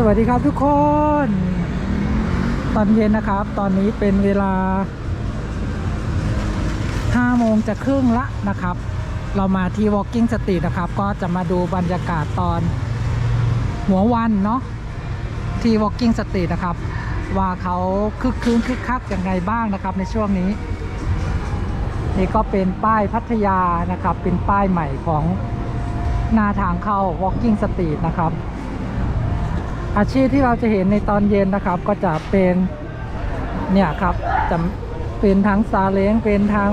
สวัสดีครับทุกคน ตอนเย็นนะครับ ตอนนี้เป็นเวลา5โมงจะครึ่งละนะครับ เรามาที่ Walking Street นะครับ ก็จะมาดูบรรยากาศตอนหัววันเนาะที่ Walking Street นะครับ ว่าเขาคึกคืนคึกคักยังไงบ้างนะครับ ในช่วงนี้ นี่ก็เป็นป้ายพัทยานะครับ เป็นป้ายใหม่ของหน้าทางเข้า Walking Street นะครับ อาชีพที่เราจะเห็นในตอนเย็นนะครับ ก็จะเป็นเนี่ยครับจะเป็นทั้งซาเล้งเป็นทั้ง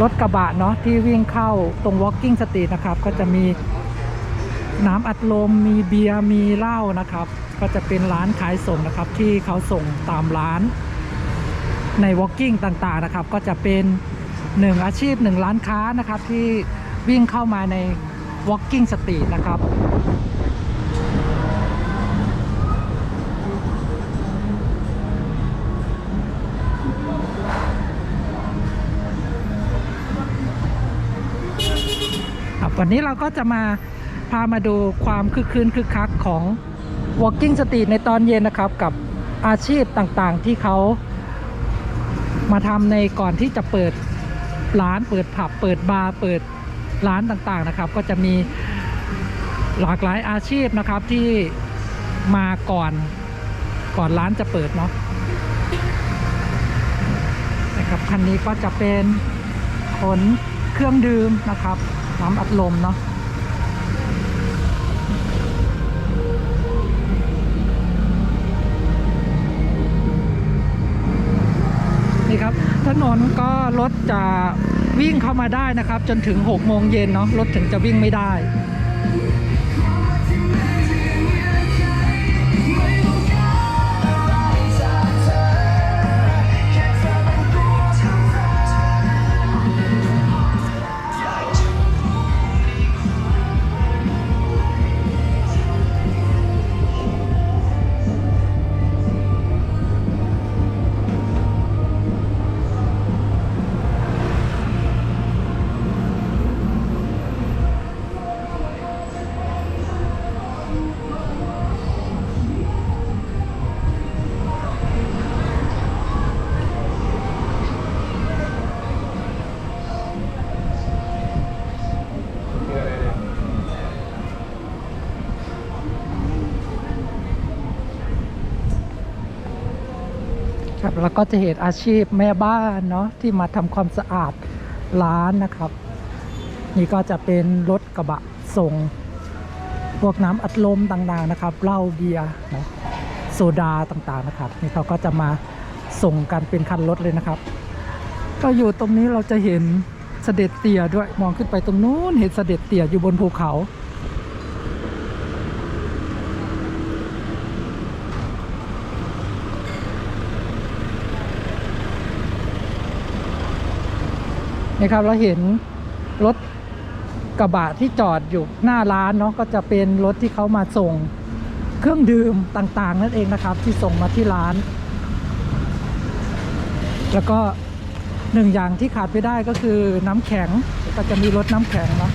รถกระบะเนาะที่วิ่งเข้าตรง Walking Street นะครับ ก็จะมีน้ำอัดลมมีเบียร์มีเหล้านะครับ ก็จะเป็นร้านขายส่งนะครับ ที่เขาส่งตามร้านใน Walking ต่างๆนะครับ ก็จะเป็นหนึ่งอาชีพหนึ่งร้านค้านะครับ ที่วิ่งเข้ามาใน Walking Street นะครับ วันนี้เราก็จะมาพามาดูความคึกคืนคึกคักของ Walking Street ในตอนเย็นนะครับ กับอาชีพต่างๆที่เขามาทำในก่อนที่จะเปิดร้านเปิดผับ เปิดบาร์เปิดร้านต่างๆนะครับ ก็จะมีหลากหลายอาชีพนะครับที่มาก่อนก่อนร้านจะเปิดเนาะนะครับคันนี้ก็จะเป็นขนเครื่องดื่มนะครับ น้ำอัดลมเนาะนี่ครับ ถนนก็รถจะวิ่งเข้ามาได้นะครับ จนถึง6โมงเย็นเนาะรถถึงจะวิ่งไม่ได้ แล้วก็จะเห็นอาชีพแม่บ้านเนาะที่มาทำความสะอาดร้านนะครับ นี่ก็จะเป็นรถกระบะส่ง พวกน้ำอัดลมต่างๆนะครับเหล้าเบียร์เนาะโซดาต่างๆนะครับ นี่เขาก็จะมาส่งกันเป็นคันรถเลยนะครับ ก็อยู่ตรงนี้เราจะเห็นเสด็จเตี่ยด้วยมองขึ้นไปตรงนู้นเห็นเสด็จเตี่ยอยู่บนภูเขา นะครับเราเห็นรถกระบะที่จอดอยู่หน้าร้านเนาะก็จะเป็นรถที่เขามาส่งเครื่องดื่มต่างๆ นั่นเองนะครับ ที่ส่งมาที่ร้าน แล้วก็หนึ่งอย่างที่ขาดไม่ได้ก็คือน้ำแข็งก็จะมีรถน้ำแข็งเนาะ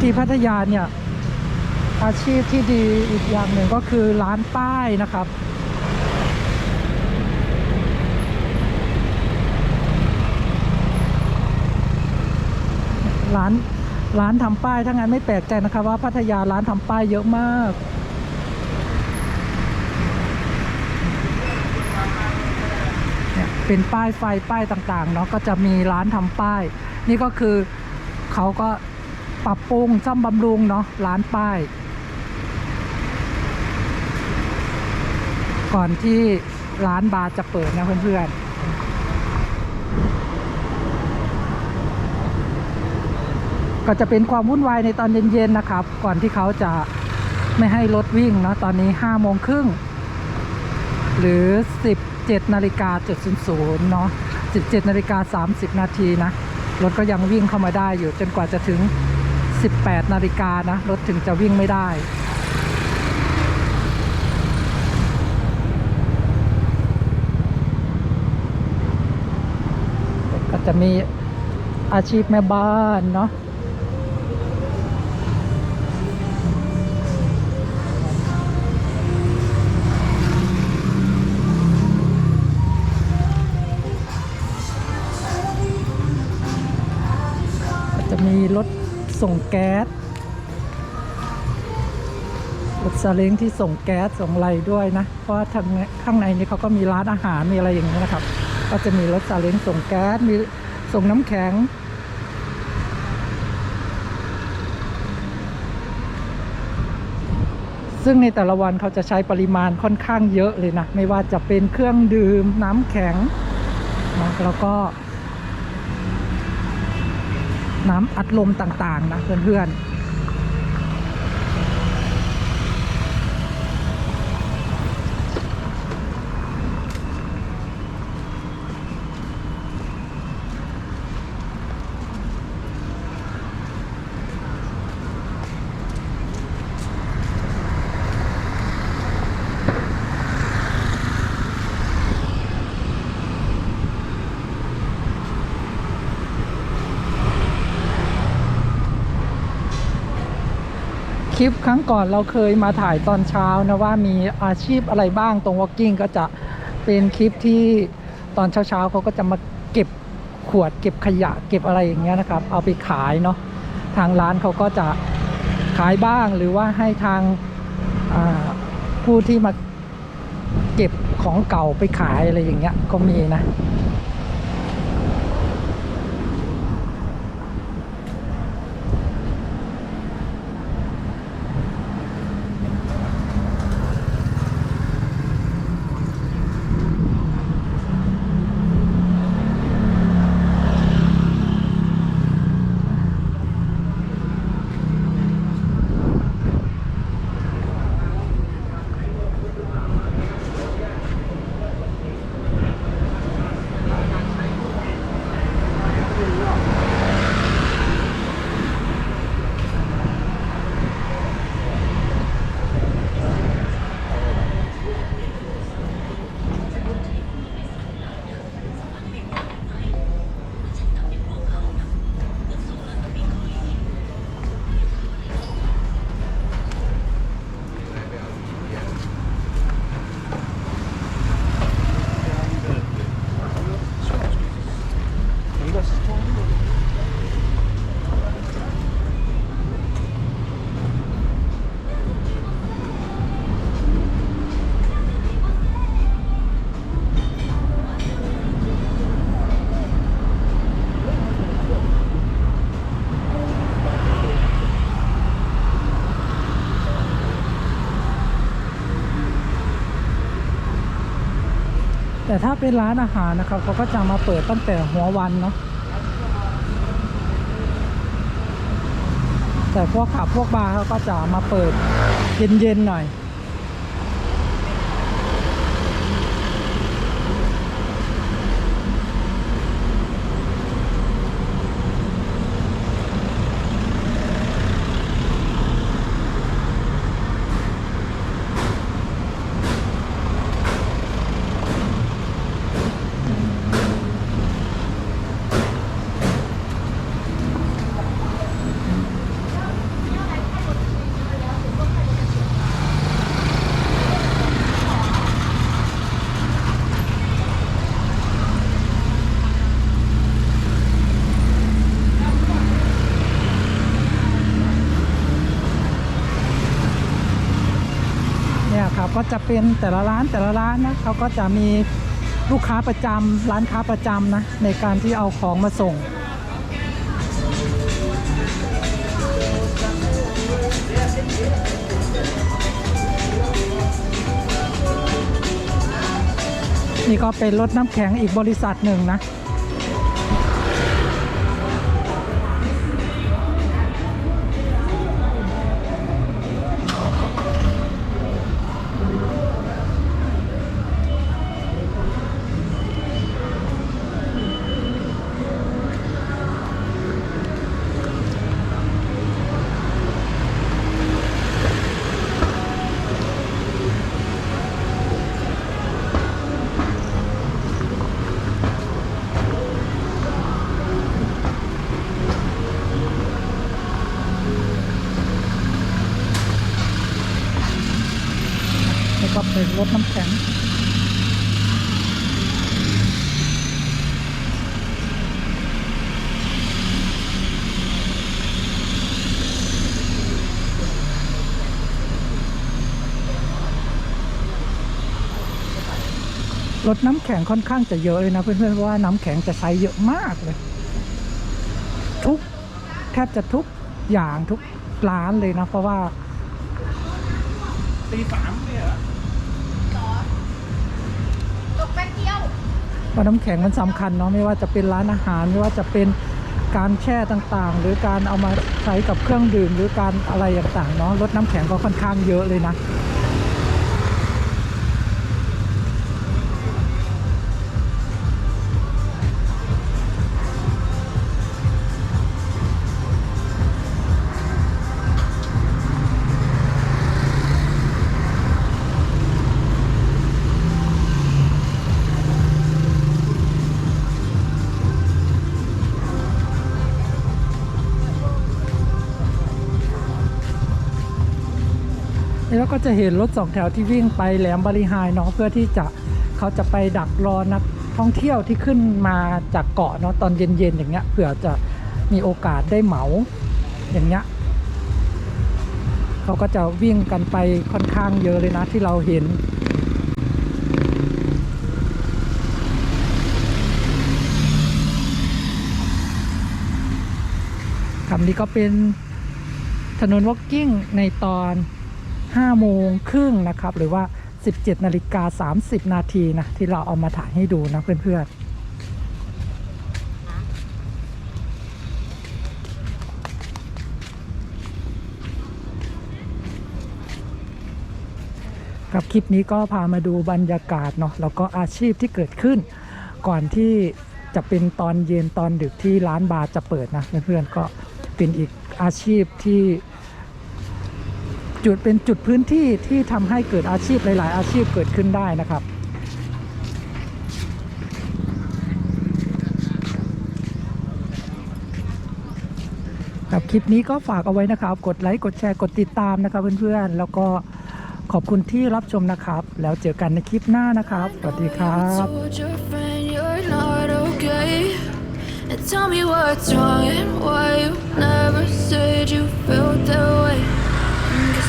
ที่ พัทยาเนี่ยอาชีพที่ดีอีกอย่างหนึ่งก็คือร้านป้ายนะครับ ร้านร้านทำป้ายถ้างั้นไม่แปลกใจนะครับว่าพัทยาร้านทำป้ายเยอะมากเนี่ยเป็นป้ายไฟป้ายต่างๆเนาะก็จะมีร้านทำป้าย นี่ก็คือเขาก็ ปรับปรุงซ่อมบำรุงเนาะร้านป้าย ก่อนที่ร้านบาร์จะเปิดนะเพื่อนๆก็จะเป็นความวุ่นวายในตอนเย็นๆนะครับ ก่อนที่เขาจะไม่ให้รถวิ่งเนาะตอนนี้5โมงครึ่งหรือ 17นาฬิกา700เนาะ17นาฬิกา30 นาทีนะ รถก็ยังวิ่งเข้ามาได้อยู่จนกว่าจะถึง 18 นาฬิกานะ รถถึงจะวิ่งไม่ได้ก็จะมีอาชีพแม่บ้านเนาะ ส่งแก๊สรถซาเล้งที่ส่งแก๊สส่งไรด้วยนะ เพราะว่าทางข้างในนี้เขาก็มีร้านอาหารมีอะไรอย่างนี้นะครับ ก็จะมีรถซาเล้งส่งแก๊สมีส่งน้ำแข็ง ซึ่งในแต่ละวันเขาจะใช้ปริมาณค่อนข้างเยอะเลยนะ ไม่ว่าจะเป็นเครื่องดื่มน้ำแข็งนะแล้วก็ น้ำอัดลมต่างๆนะเพื่อนๆ ลิปครั้งก่อนเราเคยมาถ่ายตอนเช้านะว่ามีอาชีพอะไรบ้างตรง Walking ก็จะเป็นคลิปที่ตอนเช้าๆเขาก็จะมาเก็บขวดเก็บขยะเก็บอะไรอย่างเงี้ยนะครับ เอาไปขายเนาะทางร้านเขาก็จะขายบ้างหรือว่าให้ทางาผู้ที่มาเก็บของเก่าไปขายอะไรอย่างเงี้ยก็มีนะ เป็นร้านอาหารนะครับเขาก็จะมาเปิดตั้งแต่หัววันเนาะแต่พวกขับพวกบาร์เขาก็จะมาเปิดเย็นๆหน่อย จะเป็นแต่ละร้านแต่ละร้านนะเขาก็จะมีลูกค้าประจำร้านค้าประจำนะในการที่เอาของมาส่ง นี่ก็เป็นรถน้ำแข็งอีกบริษัทหนึ่งนะ รถน้ำแข็งค่อนข้างจะเยอะเลยนะเพื่อนๆเพราะว่าน้ำแข็งจะใช้เยอะมากเลย ทุกแทบจะทุกอย่างทุกร้านเลยนะเพราะว่าตีสามเนี่ยตกแป๊บเดียวว่าน้ำแข็งมันสำคัญเนาะไม่ว่าจะเป็นร้านอาหารไม่ว่าจะเป็นการแช่ต่างๆ หรือการเอามาใช้กับเครื่องดื่มหรือการอะไรต่างๆเนาะรถน้ำแข็งก็ค่อนข้างเยอะเลยนะ ก็จะเห็นรถสองแถวที่วิ่งไปแหลมบริหายเนาะเพื่อที่จะเขาจะไปดักรอนักท่องเที่ยวที่ขึ้นมาจากเกาะเนาะตอนเย็นๆอย่างเงี้ยเผื่อจะมีโอกาสได้เหมาอย่างเงี้ยเขาก็จะวิ่งกันไปค่อนข้างเยอะเลยนะที่เราเห็นคำนี้ก็เป็นถนน walking ในตอน 5โมงครึ่งนะครับ หรือว่า 17นาฬิกา30 นาทีนะที่เราเอามาถ่ายให้ดูนะเพื่อนๆครับคลิปนี้ก็พามาดูบรรยากาศเนาะแล้วก็อาชีพที่เกิดขึ้น ก่อนที่จะเป็นตอนเย็นตอนดึกที่ร้านบาร์จะเปิดนะเพื่อนๆก็เป็นอีกอาชีพที่ จุดเป็นจุดพื้นที่ที่ทำให้เกิดอาชีพหลาย ๆ อาชีพเกิดขึ้นได้นะครับกับคลิปนี้ก็ฝากเอาไว้นะครับ กดไลค์ กดแชร์ กดติดตามนะครับเพื่อน ๆ แล้วก็ขอบคุณที่รับชมนะครับ แล้วเจอกันในคลิปหน้านะครับ สวัสดีครับ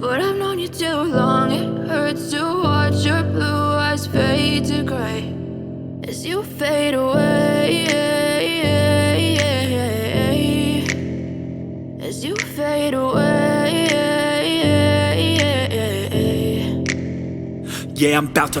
But I've known you too long, it hurts to watch your blue eyes fade to gray as you fade away. As you fade away. Yeah, I'm about to